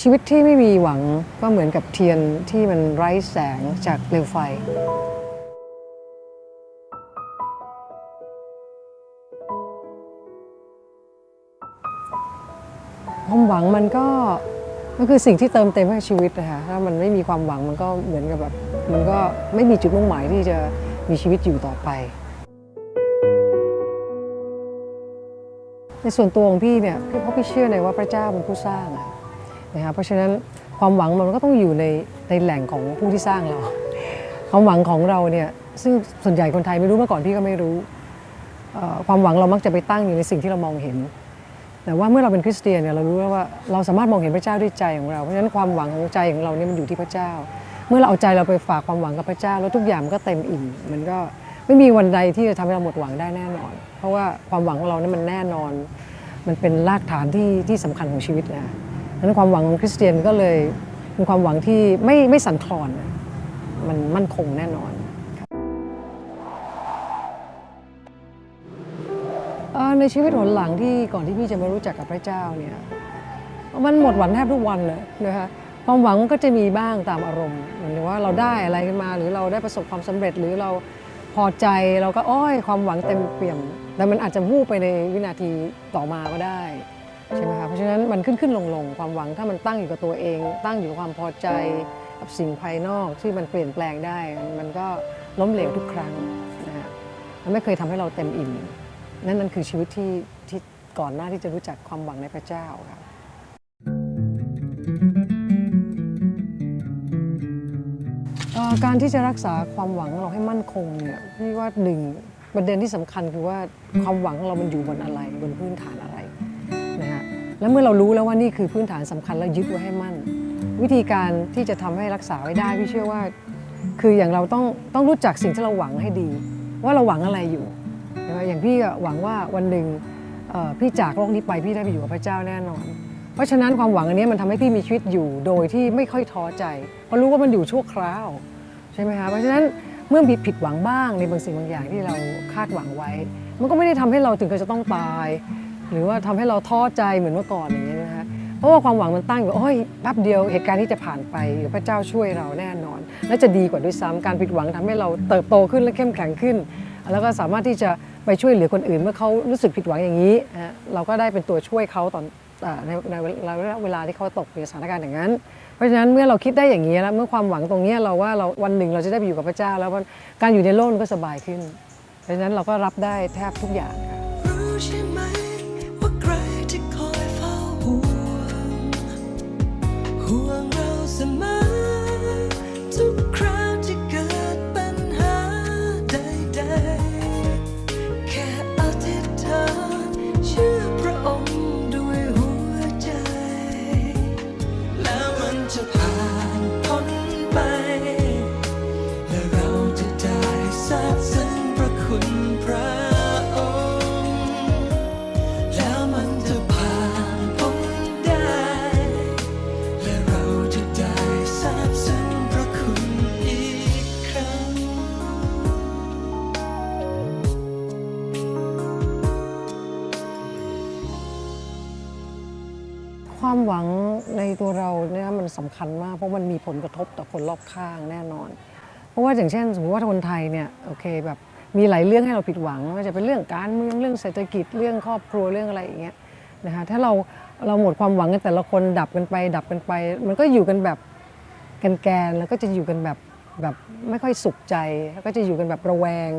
ชีวิตที่ไม่มีหวังก็เหมือนกับเทียนที่มันไร้แสงจากเปลวไฟ ความหวังมันก็มันคือสิ่งที่เติมเต็มให้ชีวิตนะคะถ้ามันไม่มีความหวังมันก็เหมือนกับแบบมันก็ไม่มีจุดมุ่งหมายที่จะมีชีวิตอยู่ต่อไป ในส่วนตัวของพี่เนี่ยพี่เพราะพี่เชื่อในว่าพระเจ้าเป็นผู้สร้างอะ นะคะเพราะฉะนั้นความหวังมันก็ต้องอยู่ในในแหล่งของผู้ที่สร้างเรา ความหวังของเราเนี่ยซึ่งส่วนใหญ่คนไทยไม่รู้เมื่อก่อนพี่ก็ไม่รู้ความหวังเรามักจะไปตั้งอยู่ในสิ่งที่เรามองเห็น แต่ว่าเมื่อเราเป็นคริสเตียนเนี่ยเรารู้แล้วว่าเราสามารถมองเห็นพระเจ้าด้วยใจของเรา เพราะฉะนั้นความหวังของใจของเราเนี่ยมันอยู่ที่พระเจ้า เมื่อเราเอาใจเราไปฝากความหวังกับพระเจ้า แล้วทุกอย่างมันก็เต็มอิ่ม มันก็ไม่มีวันใดที่จะทำให้เราหมดหวังได้แน่นอน เพราะว่าความหวังของเราเนี่ยมันแน่นอน มันเป็นรากฐานที่ที่สำคัญของชีวิตนะ นั้นความหวังของคริสเตียนก็เลยเป็นความหวังที่ไม่ไม่สั่นคลอนมันมั่นคงแน่นอนในชีวิตหนหลังที่ก่อนที่พี่จะมารู้จักกับพระเจ้าเนี่ยมันหมดหวังแทบทุกวันเลยนะคะความหวังมันก็จะมีบ้างตามอารมณ์เหมือนว่าเราได้อะไรขึ้นมา หรือเราได้ประสบความสำเร็จหรือเราพอใจเราก็อ้อยความหวังเต็มเปี่ยม แต่มันอาจจะวูบไปในวินาทีต่อมาก็ได้ ใช่ไหมคะเพราะฉะนั้นมันขึ้นขึ้นลงลงความหวังถ้ามันตั้งอยู่กับตัวเอง ตั้งอยู่กับความพอใจกับสิ่งภายนอกที่มันเปลี่ยนแปลงได้ มันก็ล้มเหลวทุกครั้งนะฮะมันไม่เคยทำให้เราเต็มอิ่มนั่นนั่นคือชีวิตที่ที่ก่อนหน้าที่จะรู้จักความหวังในพระเจ้าครับเอ่อการที่จะรักษาความหวังเราให้มั่นคงเนี่ยพี่ว่าหนึ่งประเด็นที่สำคัญคือว่าความหวังของเรามันอยู่บนอะไรบนพื้นฐานอะไร แล้วเมื่อเรารู้แล้วว่านี่คือพื้นฐานสำคัญแล้วยึดไว้ให้มั่น วิธีการที่จะทำให้รักษาไว้ได้พี่เชื่อว่า คืออย่างเราต้องต้องรู้จักสิ่งที่เราหวังให้ดี ว่าเราหวังอะไรอยู่ใช่ไหมอย่างพี่หวังว่าวันหนึ่งพี่จากโลกนี้ไปพี่ได้ไปอยู่กับพระเจ้าแน่นอน เพราะฉะนั้นความหวังอันนี้มันทำให้พี่มีชีวิตอยู่โดยที่ไม่ค่อยท้อใจ เพราะรู้ว่ามันอยู่ชั่วคราวใช่ไหมคะเพราะฉะนั้นเมื่อมีผิดหวังบ้างในบางสิ่งบางอย่างที่เราคาดหวังไว้ มันก็ไม่ได้ทำให้เราถึงกับจะต้องตาย หรือว่าทำให้เราท้อใจเหมือนเมื่อก่อนอย่างนี้นะคะเพราะว่าความหวังมันตั้งอยู่โอ้ยแป๊บเดียวเหตุการณ์ที่จะผ่านไปเดี๋ยวพระเจ้าช่วยเราแน่นอน และจะดีกว่าด้วยซ้ำการผิดหวังทำให้เราเติบโตขึ้นและเข้มแข็งขึ้น แล้วก็สามารถที่จะไปช่วยเหลือคนอื่น เมื่อเขารู้สึกผิดหวังอย่างนี้เราก็ได้เป็นตัวช่วยเขาตอนในในเวลาเวลาที่เขาตกในสถานการณ์อย่างนั้น เพราะฉะนั้นเมื่อเราคิดได้อย่างนี้แล้วเมื่อความหวังตรงนี้เราว่าเราวันหนึ่งเราจะได้ไปอยู่กับพระเจ้า แล้วการอยู่ในโลกมันก็สบายขึ้น เพราะฉะนั้นเราก็รับได้แทบทุกอย่างค่ะ ห่วงเราเสมอ ความหวังในตัวเราเนี่ยมันสำคัญมากเพราะมันมีผลกระทบต่อคนรอบข้างแน่นอน เพราะว่าอย่างเช่น สมมติว่าคนไทยเนี่ยโอเคแบบมีหลายเรื่องให้เราผิดหวังไม่ว่าจะเป็นเรื่องการเมืองเรื่องเศรษฐกิจเรื่องครอบครัวเรื่องอะไรอย่างเงี้ยนะคะถ้าเราเราหมดความหวังกันแต่ละคนดับกันไป ดับกันไป มันก็อยู่กันแบบแกนๆแล้วก็จะอยู่กันแบบแบบไม่ค่อยสุขใจก็จะอยู่กันแบบระแวง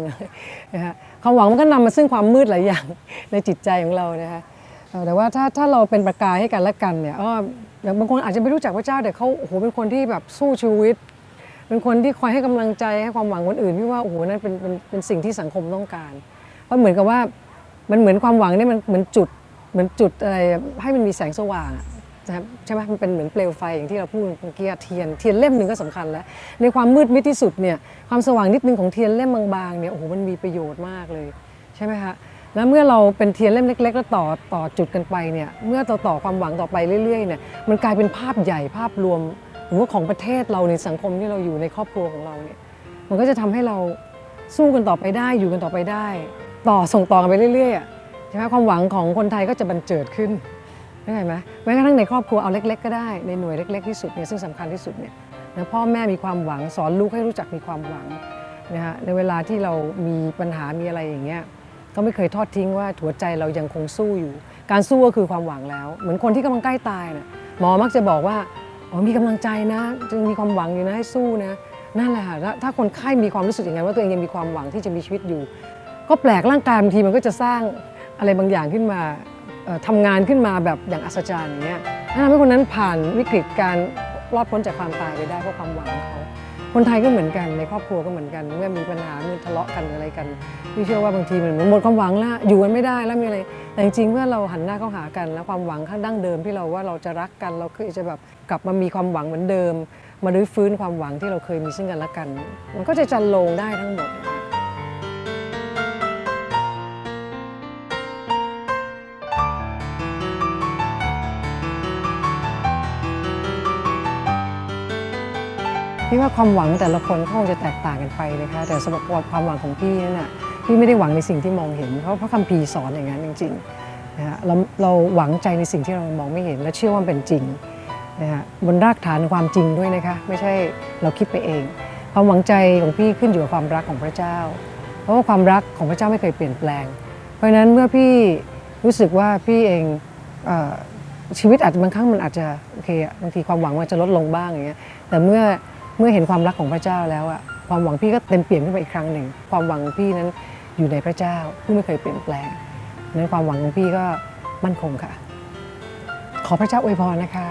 นะฮะความหวังมันก็นำมาซึ่งความมืดหลายอย่างในจิตใจของเรานะคะ แต่ว่าถ้าถ้าเราเป็นประกายให้กันและกันเนี่ยอ้อบางคนอาจจะไม่รู้จักพระเจ้าแต่เขาโอ้โหเป็นคนที่แบบสู้ชีวิต เป็นคนที่คอยให้กำลังใจให้ความหวังคนอื่นพี่ว่าโอ้โหนั่นเป็นเป็นเป็นสิ่งที่สังคมต้องการ เพราะเหมือนกับว่ามันเหมือนความหวังเนี่ยมันเหมือนจุดเหมือนจุดอะไรให้มันมีแสงสว่างนะครับใช่ไหมมันเป็นเหมือนเปลวไฟอย่างที่เราพูดเมื่อกี้เทียนเทียนเล่มหนึ่งก็สำคัญแล้ว ในความมืดมิดที่สุดเนี่ยความสว่างนิดนึงของเทียนเล่มบางๆเนี่ยโอ้โหมันมีประโยชน์มากเลยใช่ไหมคะ แล้วเมื่อเราเป็นเทียนเล่มเล็กๆแล้วต่อต่อจุดกันไปเนี่ยเมื่อต่อต่อความหวังต่อไปเรื่อยๆเนี่ยมันกลายเป็นภาพใหญ่ภาพรวมหรือว่าของประเทศเราในสังคมที่เราอยู่ในครอบครัวของเราเนี่ยมันก็จะทำให้เราสู้กันต่อไปได้อยู่กันต่อไปได้ ต่อส่งต่อกันไปเรื่อยๆอะใช่ไหมความหวังของคนไทยก็จะบันเจิดขึ้นเข้าใจไหมแม้กระทั่งในครอบครัวเอาเล็ก ๆ ก็ได้ในหน่วยเล็ก ๆ ที่สุดเนี่ยซึ่งสำคัญที่สุดเนี่ยนะพ่อแม่มีความหวังสอนลูกให้รู้จักมีความหวังนะฮะในเวลาที่เรามีปัญหามีอะไรอย่างเงี้ย ก็ไม่เคยทอดทิ้งว่าหัวใจเรายังคงสู้อยู่ การสู้ก็คือความหวังแล้ว เหมือนคนที่กำลังใกล้ตายนะหมอมักจะบอกว่าอ๋อมีกำลังใจนะจึงมีความหวังอยู่นะให้สู้นะนั่นแหละค่ะถ้าคนไข้มีความรู้สึกอย่างนั้นว่าตัวเองยังมีความหวังที่จะมีชีวิตอยู่ ก็แปลกร่างกายบางทีมันก็จะสร้างอะไรบางอย่างขึ้นมาเอ่อทำงานขึ้นมาแบบอย่างอัศจรรย์อย่างเงี้ยทำให้คนนั้นผ่านวิกฤตการรอดพ้นจากความตายไปได้เพราะความหวังของเขา คนไทยก็เหมือนกันในครอบครัวก็เหมือนกันเมื่อมีปัญหามีทะเลาะกันออะไรกันพี่เชื่อว่าบางทีมันหมดความหวังแล้วอยู่กันไม่ได้แล้วมีอะไร แต่จริงๆเมื่อเราหันหน้าเข้าหากันแล้วความหวังข้างดั้งเดิมที่เราว่าเราจะรักกันเราเคยจะแบบกลับมามีความหวังเหมือนเดิม มารื้อฟื้นความหวังที่เราเคยมีซึ่งกันและกัน มันก็จะจันลงได้ทั้งหมด พี่ว่าความหวังแต่ละคนก็คงจะแตกต่างกันไปนะคะแต่สำหรับความหวังของพี่นั่นน่ะพี่ไม่ได้หวังในสิ่งที่มองเห็น เพราะพระคัมภีร์สอนอย่างนั้นจริงๆนะฮะเราเราหวังใจในสิ่งที่เรามองไม่เห็น และเชื่อว่าเป็นจริงนะฮะบนรากฐานความจริงด้วยนะคะไม่ใช่เราคิดไปเอง ความหวังใจของพี่ขึ้นอยู่กับความรักของพระเจ้า เพราะว่าความรักของพระเจ้าไม่เคยเปลี่ยนแปลง เพราะฉะนั้นเมื่อพี่รู้สึกว่าพี่เองเอชีวิตอาจจะบางครั้งมันอาจจะโอเคอะบางทีความหวังมันจะลดลงบ้างอย่างเงี้ยแต่เมื่อ เมื่อเห็นความรักของพระเจ้าแล้วอะความหวังพี่ก็เต็มเปี่ยมขึ้นไปอีกครั้งหนึ่ง ความหวังของพี่นั้นอยู่ในพระเจ้าผู้ไม่เคยเปลี่ยนแปลงนั้นความหวังของพี่ก็มั่นคงค่ะ ขอพระเจ้าอวยพรนะคะ